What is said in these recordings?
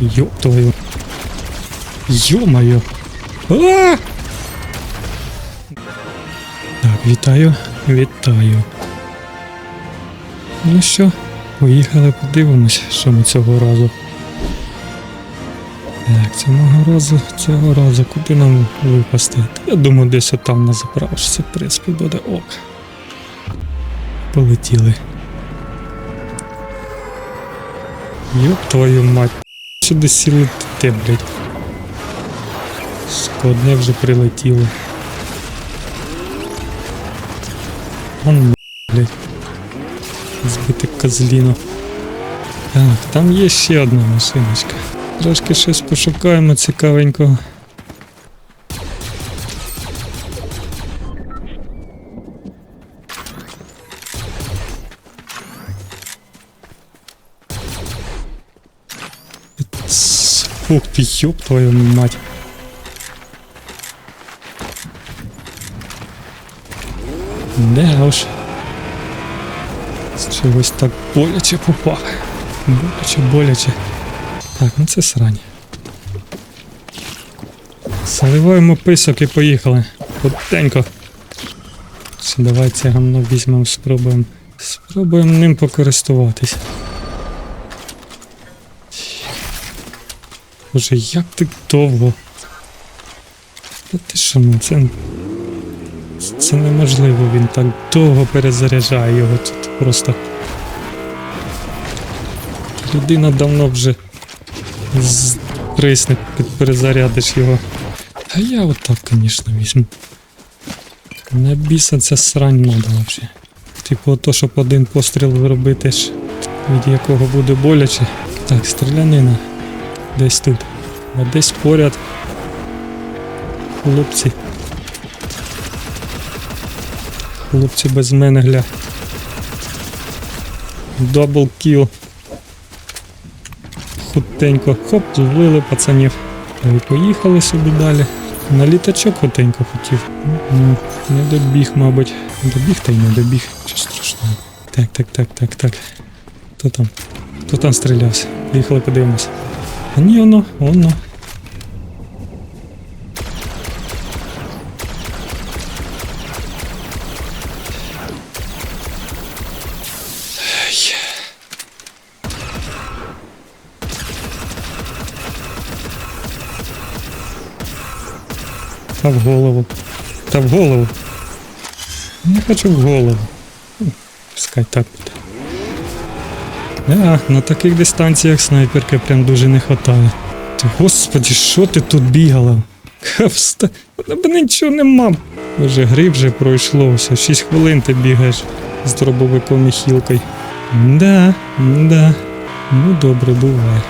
Ёб твою. Ё-моё. А! Так, вітаю, вітаю. Ну що, поїхали подивимось, що ми цього разу. Так, цього разу, цього разу, куди нам випасти? Та Я думаю, десь отам на заправочці, в принципі, буде ок. Полетіли. Ёб твою мать. Сюди сіли те, блядь. Складне вже прилетіло. Он блядь. Збити козліно. Так, там є ще одна машиночка. Трошки щось пошукаємо цікавенького. Ц- Ух ты, ёб твою мать. Не уж. З чогось так боляче попав. Боляче, боляче. Так, ну це срань. Заливаємо писок і поїхали. Потенько. Давай це гамно візьмемо, спробуємо. Спробуємо ним покористуватись. Боже, як ти довго? Та ти що, ну це. Це неможливо, він так довго перезаряджає його тут просто. Людина давно вже присне, перезарядиш його. А я отак, звісно, візьму. На біса ця срань надо взагалі. Типу, то, щоб один постріл зробити ж, від якого буде боляче. Так, стрілянина. Десь тут. А десь поряд. Хлопці. Хлопці без мене гля. Дабл кіл. Хутенько. Хоп, зловили пацанів. І поїхали собі далі. На літачок хутенько хотів. Не добіг, мабуть. Добіг та й не добіг. Що страшного. Так, так, так, так, так. Хто там? Хто там стрілявся? Поїхали подивимось. А ні, воно, воно. Ай. Та в голову. Та в голову. Не хочу в голову. Пускай так буде. Да, на таких дистанціях снайперки прям дуже не. Ти, господи, що ти тут бігала? Тебе нічого нема. Вже гри вже пройшло, все, 6 хвилин ти бігаєш з дробовиком і хілкою. Да, да. Ну добре, буває.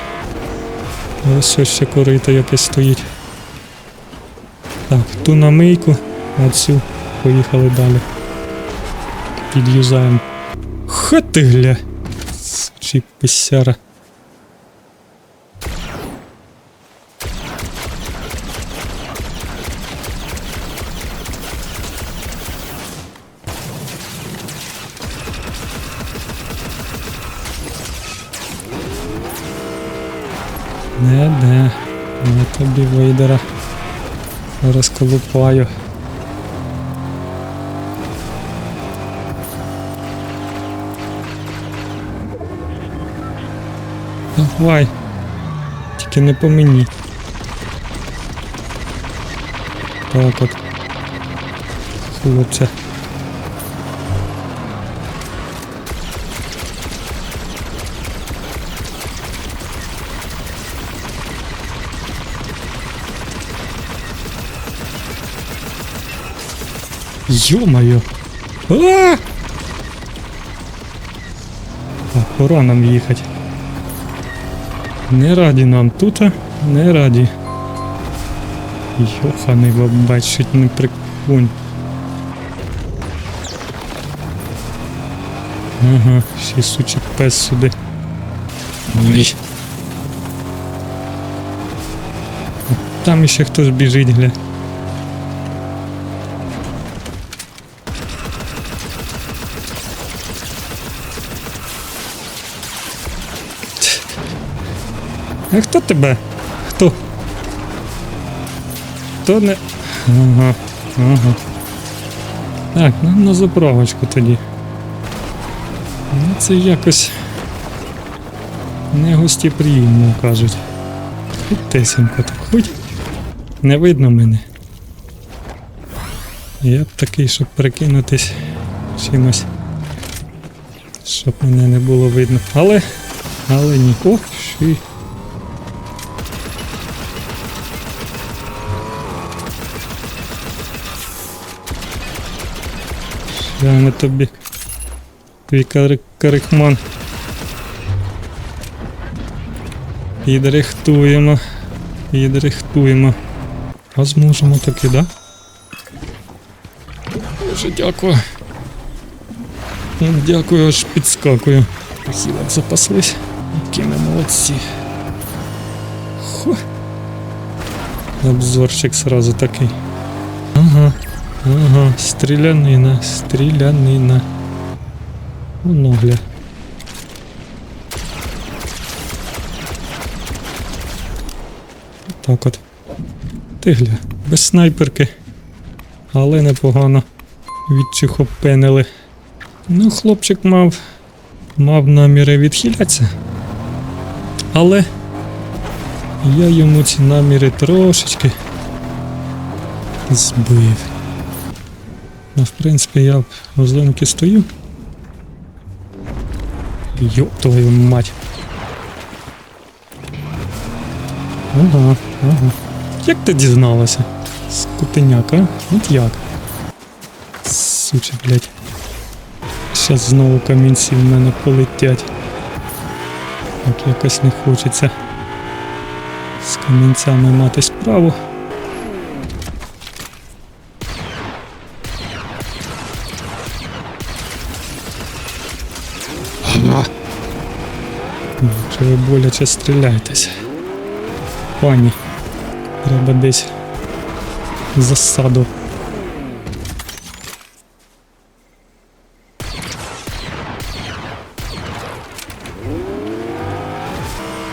Ось ось ще корито якесь стоїть. Так, ту на мийку, а цю поїхали далі. Під'юзаємо. Ха Сучий писяра. Не, не, не тобі вейдера. Розколупаю. Давай. Тільки не по мені. Так от. Хлопця. Ё-моё! А! Пора нам їхати. Не раді нам тут, не раді. Йоханий бабач, чуть не прикунь. Ага, ще сучий пес сюди. Ой. Там ще хтось біжить, гля. А хто тебе? Хто? Хто не. Ага. Ага. Так, ну на заправочку тоді. Ну це якось. Не гостєприємно кажуть. Хоч тесенько так, хоч. Не видно мене. Я б такий, щоб перекинутись чимось. Щоб мене не було видно. Але. Але ні. О, ши. Ще тобі. Твій кари- карихман. Підрихтуємо. Підрихтуємо. А зможемо таки, да? Дуже дякую. Ну, Дякую, аж підскакую. Хілок запаслись. Які ми молодці. Хо. Обзорчик сразу такий. Ага. Ага, стрілянина, стрілянина. Воно гля. Так от. Ти гля, без снайперки. Але непогано відчихопенили. Ну, хлопчик мав. мав наміри відхилятися. Але я йому ці наміри трошечки збив. Ну, в принципі, я в зеленки стою. Йоп твою мать. Ага, ага. Як ти дізналася? Скотиняка, от як? Суче, блядь. Щас знову камінці в мене полетять. Так якось не хочеться з камінцями мати справу. Чи ви боляче стріляєтесь? Пані. Треба десь засаду.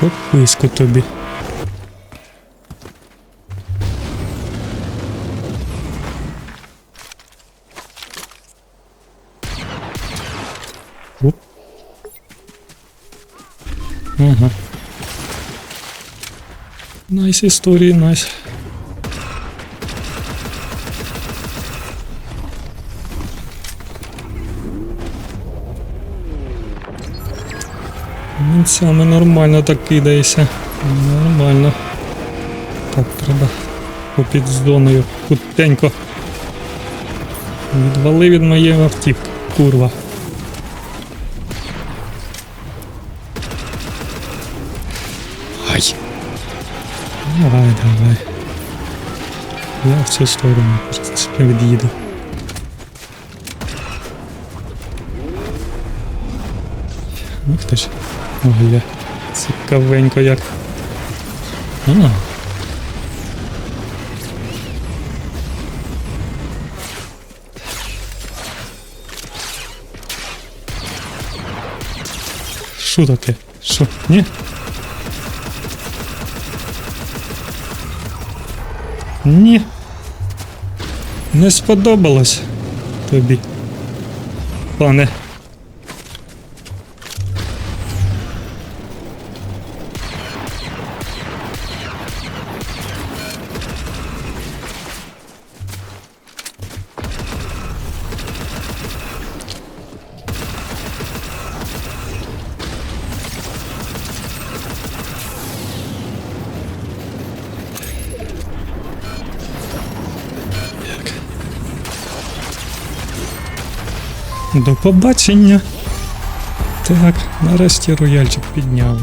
Пописку тобі. Ага. Найс історії, найс. Мінцями нормально так кидаєшся. Нормально. Так, треба попід зоною. Хутенько. Відвали від моєї автівки, курва. Ай. Давай, давай. Я в цю сторону просто від'їду. Ух ти ж. Ой, цікавенько як. А. Що таке? Що? Ні? Ні. Не сподобалось тобі. Пане. До побачення. Так, нарешті рояльчик підняли.